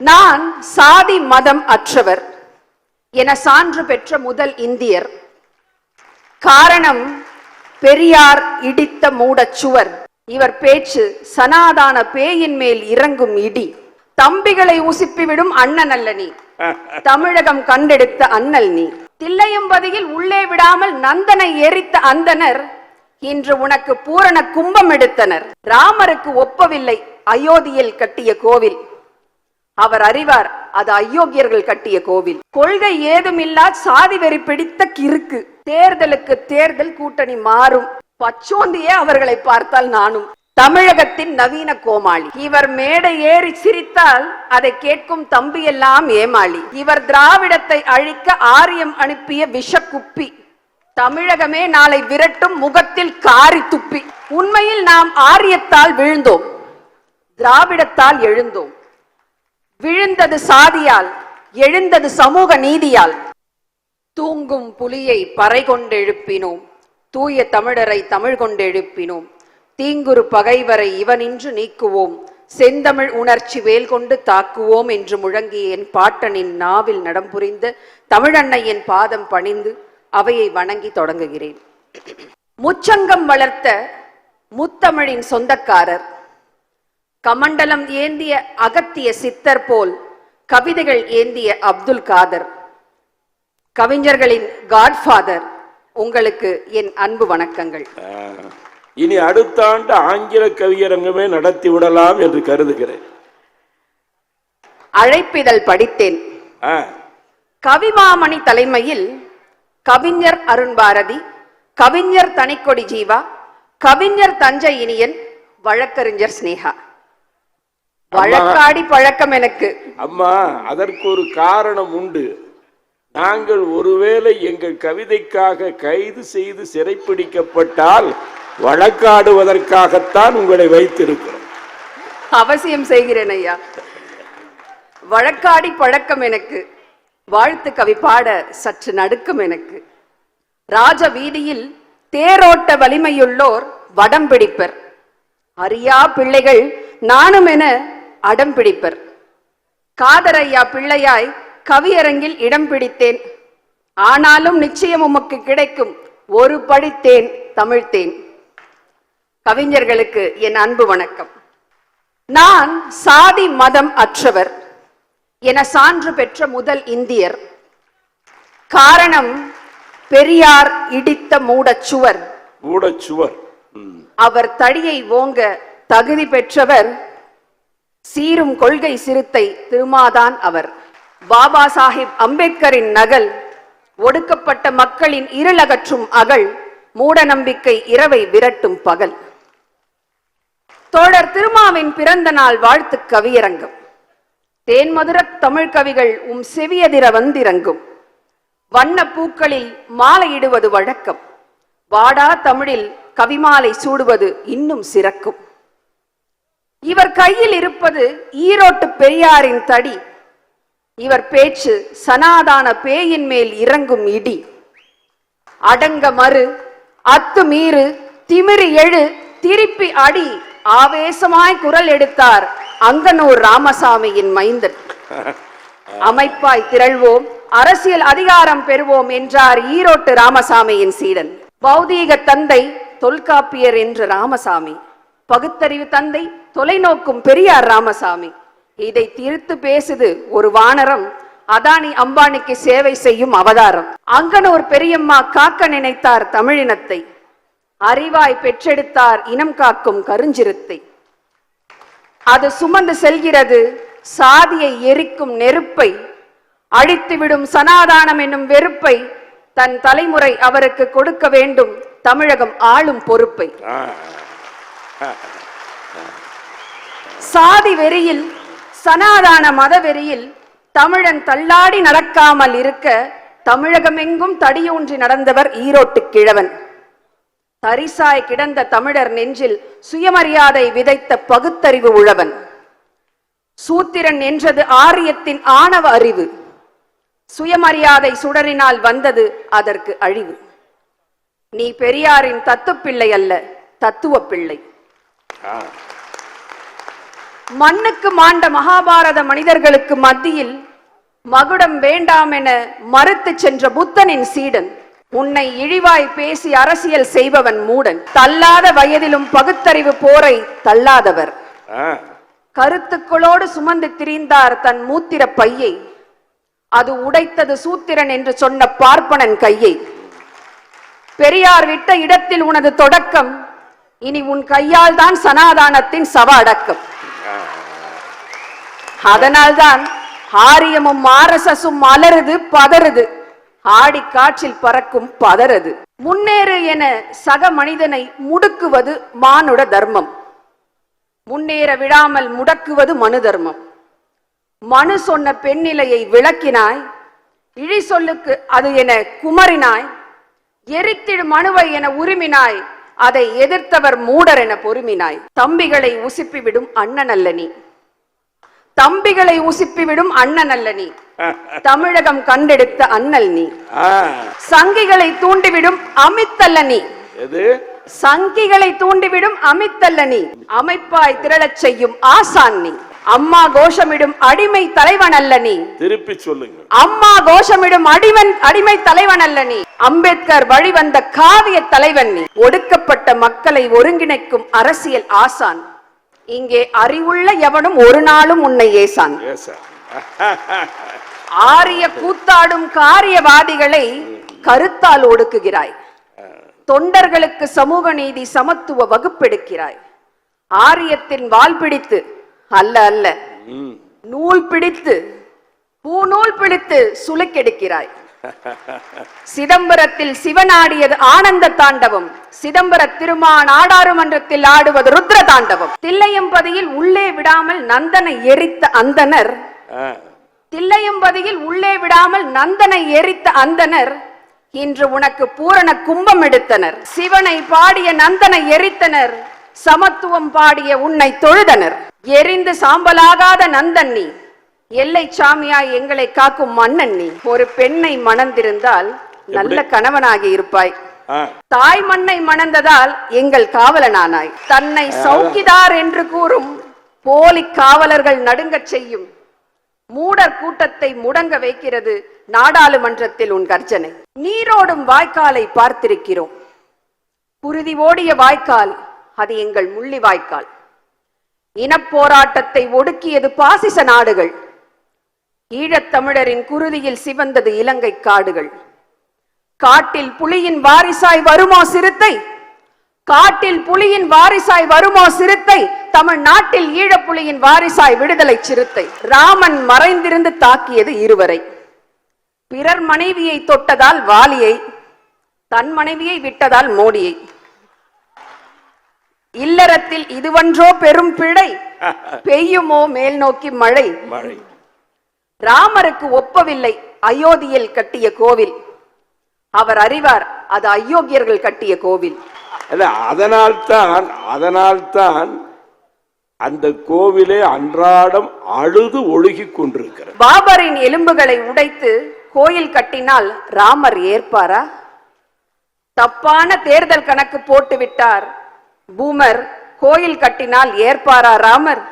நான் சாதி மதம் அற்றவர் என சான்று பெற்ற முதல் இந்தியர். காரணம் பெரியார் இடித்த மூடச்சுவர் இவர் பேச்சு சனாதான பேயின் மேல் இறங்கும் இடி. தம்பிகளை உசுப்பிவிடும் அண்ணன் அல்ல நீ. தமிழகம் கண்டெடுத்த அண்ணல் நீ. தில்லையம்பதியில் உள்ளே விடாமல் நந்தனை எரித்த அந்தனர். இன்று உனக்கு பூரண கும்பம் எடுத்தனர். ராமருக்கு ஒப்பவில்லை அயோத்தியில் கட்டிய கோவில். அவர் அறிவார் அது அயோக்கியர்கள் கட்டிய கோவில். கொள்கை ஏதுமில்லா சாதி வெறி பிடித்த கிறுக்கு. தேர்தலுக்கு தேர்தல் கூட்டணி மாறும். பச்சோந்தியே அவர்களை பார்த்தால் நானும். தமிழகத்தின் நவீன கோமாளி. இவர் மேடை ஏறி சிரித்தால் அதை கேட்கும் தம்பி எல்லாம் ஏமாளி. இவர் திராவிடத்தை அழிக்க ஆரியம் அனுப்பிய விஷ குப்பி தமிழகமே நாளை விரட்டும் முகத்தில் காரி துப்பி. உண்மையில் நாம் ஆரியத்தால் விழுந்தோம். திராவிடத்தால் எழுந்தோம். விழுந்தது சாதியால் எழுந்தது சமூக நீதியால். தூங்கும் புலியை பறை கொண்டெழுப்பினோம் தூய தமிழரை தமிழ் கொண்டெழுப்பினோம் தீங்குரு பகைவரை இவனின்று நீக்குவோம். செந்தமிழ் உணர்ச்சி வேல் கொண்டு தாக்குவோம் என்று முழங்கிய என் பாட்டனின் நாவில் நடம்புரிந்த தமிழன்னையின் பாதம் பணிந்து அவையை வணங்கி தொடங்குகிறேன். முச்சங்கம் வளர்த்த முத்தமிழின் சொந்தக்காரர் கமண்டலம் ஏந்திய அகத்திய சித்தர் போல் கவிதைகள் ஏந்திய அப்துல் காதர். கவிஞர்களின் காட்ஃபாதர் உங்களுக்கு என் அன்பு வணக்கங்கள். இனி அடுத்த ஆண்டு ஆங்கில கவியரங்கமே நடத்தி விடலாம் என்று கருதுகிறேன். அழைப்பிதழ் படித்தேன். கவிமாமணி தலைமையில் கவிஞர் அருண் பாரதி கவிஞர் தனிக்கொடி ஜீவா கவிஞர் தஞ்சை இனியன் வழக்கறிஞர் ஸ்னேகா. வழக்காடி பழக்கம் எனக்கு. அம்மா அதற்கு ஒரு காரணம் உண்டு. நாங்கள் ஒருவேளை எங்கள் கவிதைக்காக கைது செய்து சிறைப்பிடிக்கப்பட்டால் வழக்காடுவதற்காகத்தான் உங்களை வைத்திருக்கிறோம். அவசியம் செய்கிறேன் ஐயா. வழக்காடி பழக்கம் எனக்கு. வாழ்த்து கவி பாட சற்று நடுக்கம் எனக்கு. ராஜ வீதியில் தேரோட்ட வலிமையுள்ளோர் வடம் பிடிப்பர். அறியா பிள்ளைகள் நானும் என அடம் பிடிப்பர். காதரையா பிள்ளையாய் கவியரங்கில் இடம் பிடித்தேன். ஆனாலும் நிச்சயம் உமக்கு கிடைக்கும் ஒரு படித்தேன் தமிழ்த்தேன். கவிஞர்களுக்கு என் அன்பு வணக்கம். நான் சாதி மதம் அற்றவர். என சான்று பெற்ற முதல் இந்தியர். காரணம் பெரியார் இடித்த மூடச்சுவர் மூடச்சுவர். அவர் தடியை ஓங்க தகுதி பெற்றவர் சீரும் கொள்கை சிறுத்தை திருமாதான் அவர். பாபா சாஹிப் அம்பேத்கரின் நகல் ஒடுக்கப்பட்ட மக்களின் இருளகற்றும் அகல் மூட நம்பிக்கை இரவை விரட்டும் பகல். தோழர் திருமாவின் பிறந்த நாள் வாழ்த்து கவியரங்கம். தேன்மதுர தமிழ் கவிகள் உம் செவியதிர வந்திறங்கும். வண்ண பூக்களில் மாலையிடுவது வழக்கம். வாடா தமிழில் கவிமாலை சூடுவது இன்னும் சிறக்கும். இவர் கையில் இருப்பது ஈரோட்டு பெரியாரின் தடி. இவர் பேச்சு சனாதான பேயின் மேல் இறங்கும் இடி. அடங்க மறு அத்து மீறு திமிரி எழு திருப்பி அடி. ஆவேசமாய் குரல் எடுத்தார் அங்கனூர் ராமசாமியின் மைந்தன். அமைப்பாய் திரள்வோம் அரசியல் அதிகாரம் பெறுவோம் என்றார் ஈரோட்டு ராமசாமியின் சீடன். பௌதீக தந்தை தொல்காப்பியர் என்ற ராமசாமி. பகுத்தறிவு தந்தை தொலைநோக்கும் பெரியார் ராமசாமி. இதை திருத்து பேசுது ஒரு வானரம். அதானி அம்பானிக்கு சேவை செய்யும் அவதாரம். அங்கனூர் பெரியம்மா காக்க நினைத்தார் தமிழினத்தை. அறிவாய் பெற்றெடுத்தார் இனம் காக்கும் கருஞ்சிருத்தை அது சுமந்து செல்கிறது சாதியை எரிக்கும் நெருப்பை. அழித்துவிடும் சனாதானம் என்னும் வெறுப்பை தன் தலைமுறை அவருக்கு கொடுக்க வேண்டும் தமிழகம் ஆளும் பொறுப்பை. சாதி வெறியில் சனாதான மத வெறியில் தமிழன் தள்ளாடி நடக்காமல் இருக்க தமிழகமெங்கும் தடியூன்றி நடந்தவர் ஈரோட்டு கிழவன். தரிசாய் கிடந்த தமிழர் நெஞ்சில் சுயமரியாதை விதைத்த பகுத்தறிவு உழவன். சூத்திரன் என்றது ஆரியத்தின் ஆணவ அறிவு. சுயமரியாதை சுடரினால் வந்தது அதற்கு அழிவு. நீ பெரியாரின் தத்துப்பிள்ளை அல்ல தத்துவ பிள்ளை. மண்ணுக்கு மாண்ட மகாபாரத மனிதர்களுக்கு மத்தியில் மகுடம் வேண்டாம் என மறுத்து சென்ற புத்தனின் சீடன் உன்னை இழிவாய் பேசி அரசியல் செய்பவன் மூடன். தள்ளாத வயதிலும் பகுத்தறிவு போரை தள்ளாதவர். கருத்துக்களோடு சுமந்து திரிந்தார் தன் மூத்திர பையை. அது உடைத்தது சூத்திரன் என்று சொன்ன பார்ப்பனன் கையை. பெரியார் விட்ட இடத்தில் உனது தொடக்கம் இனி உன் கையால் தான் சனாதானத்தின் சவ அடக்கம் அதனால்தான் ஆரியமும் ஆர்எஸ்எஸும் அலறுது பதறுது. ஆடி காற்றில் பறக்கும் பதறது. முன்னேறு என சக மனிதனை முடுக்குவது மானுட தர்மம். முன்னேற விடாமல் முடக்குவது மனு தர்மம். மனு சொன்ன பெண்ணிலையை விளக்கினாய் இழி சொல்லுக்கு அது என குமரினாய் எரித்திடு மனுவை என உருமினாய் அதை எதிர்த்தவர் மூடர் என பொறுமினாய். தம்பிகளை உசுப்பிவிடும் அண்ணன் அல்ல நீ. தம்பிகளை உசுப்பிவிடும் அண்ணன் அல்ல நீ. தமிழகம் கண்டெடுத்த அண்ணல் நீ. சங்கிகளை தூண்டிவிடும் அமித்தல்ல நீ. சங்கிகளை தூண்டிவிடும் அமித்தல்ல நீ. அமைப்பாய் திரளச் செய்யும் ஆசான் நீ. அம்மா கோஷமிடும் அடிமை தலைவன் அல்ல நீ. திருப்பி சொல்லுங்க அம்மா கோஷமிடும் அடிவன் அடிமை தலைவன் அல்ல நீ. அம்பேத்கர் வழிவந்த காவிய தலைவன் நீ. ஒடுக்கப்பட்ட மக்களை ஒருங்கிணைக்கும் அரசியல் ஆசான். இங்கே அறிவுள்ள எவனும் ஒரு நாளும் உன்னை ஏசான். ஏச ஆரிய கூத்தாடும் காரியவாதிகளை கருத்தால் ஒடுக்குகிறாய். தொண்டர்களுக்கு சமூக நீதி சமத்துவ வகுப்பெடுக்கிறாய். ஆரியத்தின் வால் பிடித்து அல்ல அல்ல. நூல் பிடித்து பூநூல் பிடித்து சுளுக்கெடுக்கிறாய். சிதம்பரத்தில் சிவனாடியது ஆனந்த தாண்டவம். சிதம்பர திருமான் ஆடாறுமன்றத்தில் ஆடுவது ருத்ர தாண்டவம். தில்லையம்பதியில் உள்ளே விடாமல் நந்தனை எரித்த அந்தனர். தில்லையம்பதியில் உள்ளே விடாமல் நந்தனை எரித்த அந்தனர். இன்று உனக்கு பூரண கும்பம் எடுத்தனர். சிவனை பாடிய நந்தனை எரித்தனர். சமத்துவம் பாடிய உன்னை தொழுதனர். எரிந்து சாம்பலாகாத நந்தன் நீ. எல்லை சாமியாய் எங்களை காக்கும் மன்னன் நீ. ஒரு பெண்ணை மணந்திருந்தால் நல்ல கணவனாகி இருப்பாய். தாய் மண்ணை மணந்ததால் எங்கள் காவலனானாய். தன்னை சௌக்கிதார் என்று கூறும் போலி காவலர்கள் நடுங்கச் செய்யும். மூடர் கூட்டத்தை முடங்க வைக்கிறது நாடாளுமன்றத்தில் உன் கர்ஜனை. நீரோடும் வாய்க்காலை பார்த்திருக்கிறோம். குருதி ஓடிய வாய்க்கால் அது எங்கள் முள்ளி வாய்க்கால் இனப்போராட்டத்தை ஒடுக்கியது பாசிச நாடுகள். ஈழத்தமிழரின் குருதியில் சிவந்தது இலங்கை காடுகள். காட்டில் புலியின் வாரிசாய் வருமோ சிறுத்தை? காட்டில் புலியின் வாரிசாய் வருமோ சிறுத்தை? தமிழ்நாட்டில் ஈழப்புலியின் வாரிசாய் விடுதலை சிறுத்தை. ராமன் மறைந்திருந்து தாக்கியது இருவரை. பிறர் மனைவியை தொட்டதால் வாலியை தன் மனைவியை விட்டதால் மோடியை. இல்லறத்தில் இதுவன்றோ பெரும் பிழை. பெய்யுமோ மேல் நோக்கி மழை. மழை. ராமருக்கு ஒப்பவில்லை. அயோத்தியில் கட்டிய கோவில். அவர் அறிவார் அது அயோக்கியர்கள் கட்டிய கோவில். அதனால்தான் அதனால்தான் அந்த கோவிலே அன்றாடம் அழுது ஒழுகிக் கொண்டிருக்கிறது. பாபரின் எலும்புகளை உடைத்து கோயில் கட்டினால் ராமர் ஏற்பாரா? தப்பான தேர்தல் கணக்கு போட்டு விட்டார். பூமர் கோயில் கட்டினால் ஏற்பாரா ராமர்?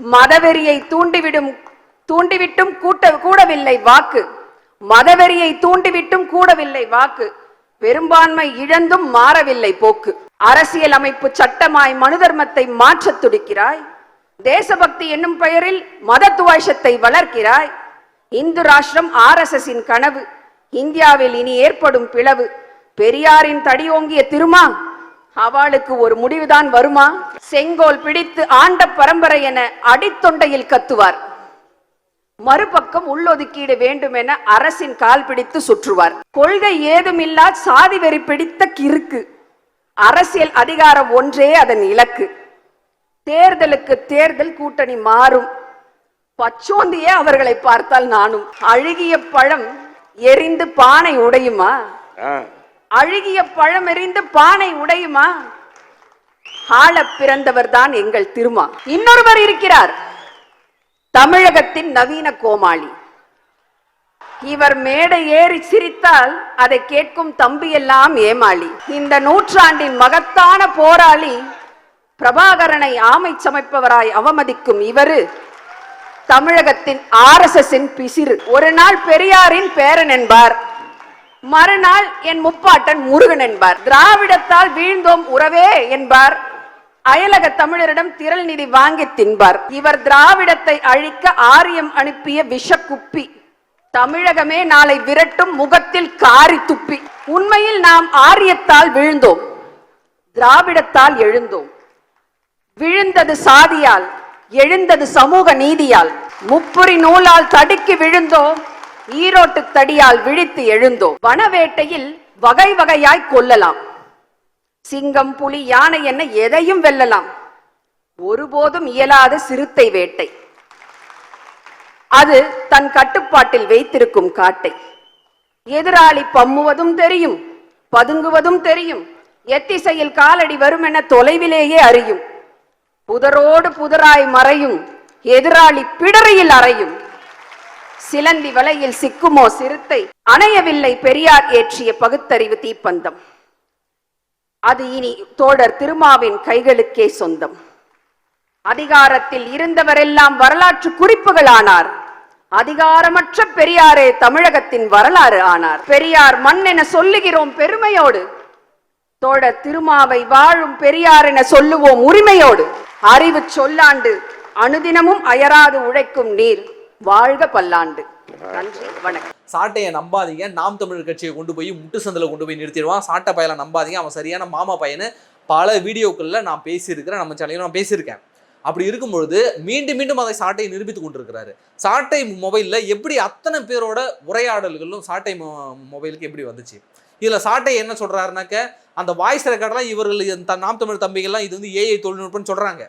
மதவெறியை தூண்டிவிடும் தூண்டிவிட்டும் கூட்ட கூடவில்லை வாக்கு. மதவெறியை தூண்டிவிட்டும் கூடவில்லை வாக்கு. பெரும்பான்மை இழந்தும் மாறவில்லை போக்கு. அரசியல் அமைப்பு சட்டமாய் மனு தர்மத்தை மாற்றத் துடிக்கிறாய். தேசபக்தி என்னும் பெயரில் மத துவேஷத்தை வளர்க்கிறாய். இந்து ராஷ்டிரம் ஆர்எஸ்எஸின் கனவு. இந்தியாவில் இனி ஏற்படும் பிளவு. பெரியாரின் தடியோங்கிய திருமா? அவளுக்கு ஒரு முடிவுதான் வருமா? செங்கோல் பிடித்து ஆண்ட பரம்பரை என அடித்தொண்டையில் கத்துவார். மறுபக்கம் உள்ளொதுக்கீடு வேண்டும் என அரசின் கால் பிடித்து சுற்றுவார். கொள்கை ஏதுமில்லா சாதி வெறி பிடித்த கிறுக்கு. அரசியல் அதிகாரம் ஒன்றே அதன் இலக்கு. தேர்தலுக்கு தேர்தல் கூட்டணி மாறும். பச்சோந்தியே அவர்களை பார்த்தால் நானும். அழுகிய பழம் எரிந்து பானை உடையுமா? அழுகிய பழம் எரிந்து பானை உடையுமா? ஆள பிறந்தவர் தான் எங்கள் திருமா. இன்னொருவர் இருக்கிறார். தமிழகத்தின் நவீன கோமாளி. இவர் மேடை ஏறி சிரித்தால் அதை கேட்கும் தம்பி எல்லாம் ஏமாளி. இந்த நூற்றாண்டின் மகத்தான போராளி பிரபாகரனை ஆமை சமைப்பவராய் அவமதிக்கும் இவரு தமிழகத்தின் ஆர்எஸ்எஸ்ஸின் பிசிறு. ஒரு நாள் பெரியாரின் பேரன் என்பார். மறுநாள் என் முப்பாட்டன் முருகன் என்பார். திராவிடத்தால் வீழ்ந்தோம் உறவே என்பார். அயலக தமிழரிடம் திரள் நிதி வாங்கி தின்பார். இவர் திராவிடத்தை அழிக்க ஆரியம் அனுப்பிய விஷ குப்பி தமிழகமே நாளை விரட்டும் முகத்தில் காரி துப்பி. உண்மையில் நாம் ஆரியத்தால் விழுந்தோம். திராவிடத்தால் எழுந்தோம். விழுந்தது சாதியால் எழுந்தது சமூக நீதியால். முப்புரி நூலால் தடுக்கி விழுந்தோம். ஈரோட்டு தடியால் விழித்து எழுந்தோம். வனவேட்டையில் வகை வகையாய் கொல்லலாம். சிங்கம் புலி யானை என்ன எதையும் வெல்லலாம். ஒருபோதும் இயலாத சிறுத்தை வேட்டை. அது தன் கட்டுப்பாட்டில் வைத்திருக்கும் காட்டை. எதிராளி பம்முவதும் தெரியும் பதுங்குவதும் தெரியும். எத்திசையில் காலடி வரும் என தொலைவிலேயே அறியும். புதரோடு புதராய் மறையும் எதிராளி பிடரியில் அறையும். சிலந்தி வலையில் சிக்குமோ சிறுத்தை அணையவில்லை பெரியார் ஏற்றிய பகுத்தறிவு தீப்பந்தம். அது இனி தோழர் திருமாவின் கைகளுக்கே சொந்தம். அதிகாரத்தில் இருந்தவரெல்லாம் வரலாற்று குறிப்புகள் ஆனார் அதிகாரமற்ற பெரியாரே தமிழகத்தின் வரலாறு ஆனார். பெரியார் மண் என சொல்லுகிறோம் பெருமையோடு. தோழர் திருமாவை வாழும் பெரியார் என சொல்லுவோம் உரிமையோடு. அறிவு சொல்லாண்டு அனுதினமும் அயராது உழைக்கும் நீர் வாழ்க பல்லாண்டு. நன்றி. வணக்கம். சாட்டையை நம்பாதீங்க. நாம் தமிழர் கட்சியை கொண்டு போய் முட்டு சந்தில் கொண்டு போய் நிறுத்திடுவான். சாட்டை பயலை நம்பாதீங்க. அவன் சரியான மாமா பையனு. பல வீடியோக்களில் நான் பேசியிருக்கிறேன். நம்ம சேனலில் நான் பேசியிருக்கேன். அப்படி இருக்கும் பொழுது மீண்டும் மீண்டும் அதை சாட்டையை நிரூபித்து கொண்டிருக்கிறாரு. சாட்டை மொபைலில் எப்படி அத்தனை பேரோட உரையாடல்களும் சாட்டை மொபைலுக்கு எப்படி வந்துச்சு? இதில் சாட்டை என்ன சொல்கிறாருனாக்க அந்த வாய்ஸ் ரெக்கார்டெலாம் இவர்கள் நாம் தமிழ் தம்பிகள்லாம் இது வந்து ஏஐ தொழில்நுட்பம்னு சொல்கிறாங்க